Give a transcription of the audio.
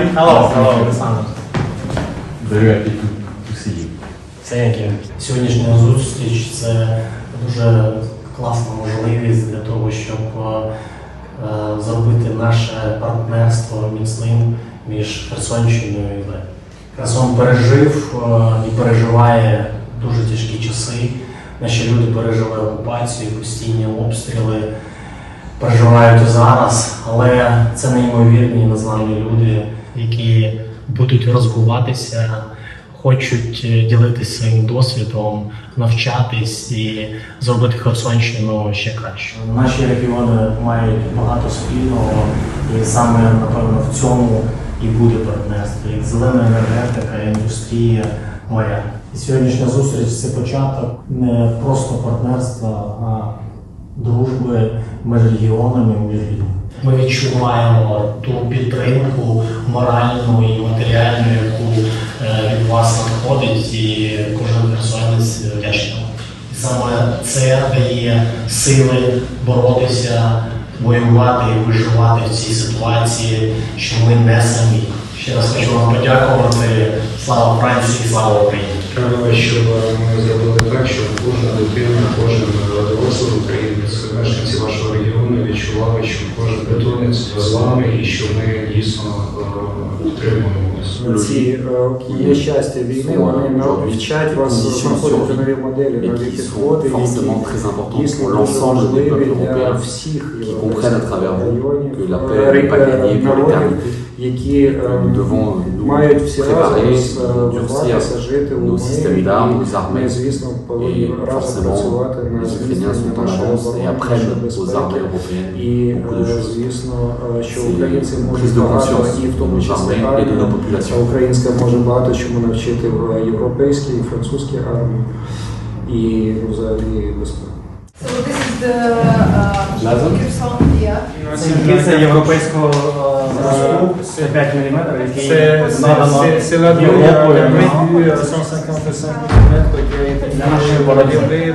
Hello, hello, Alexander. Very happy to, to see you. Thank you. Сьогоднішня зустріч це дуже класна можливість для того, щоб е, е, зробити наше партнерство міцним між Херсонщиною і Ле. Херсон пережив е, і переживає дуже тяжкі часи. Наші люди пережили окупацію, постійні обстріли, переживають і зараз, але це неймовірні незламні люди, які будуть розвиватися, хочуть е, ділитися своїм досвідом, навчатись і зробити Херсонщину ще краще. Наші регіони мають багато спільного, і саме напевно в цьому і буде партнерство, як зелена енергетика, індустрія, моря. І сьогоднішня зустріч це початок не просто партнерства, а дружби між регіонами між людьми. Ми відчуваємо ту підтримку моральну і матеріальну, яку е, від вас надходить, і кожен херсонець вдячний. І саме це дає сили боротися, воювати і виживати в цій ситуації, що ми не самі. Ще раз хочу вам подякувати. Слава Франції, слава Україні! Треба, щоб ми зробили так, щоб кожна дитина, кожен дорослий українець, мешканці вашого регіону відчували, що кожен бетонець з вами і що ми дійсно е, підтримуємо psychologie qui est et qui sont forcément très importants pour l'ensemble des peuples européens qui comprennent à travers vous que la paix n'est pas gagnée pour l'éternité. Nous devons nous préparer, durcir nos systèmes d'armes, nos armées, et forcément les Ukrainiens sont en avance et apprennent aux armées européennes beaucoup de choses. C'est une prise de conscience de nos armées et de nos populations. А українська може багато чому навчити в європейській і французькій армії і ну, взагалі безпеки. Uh. Це європейського зразку, це 5 мм, який надано c'est- c'est la Європою. durée, la durée du 155 mm qui a été Для нашої боротьби.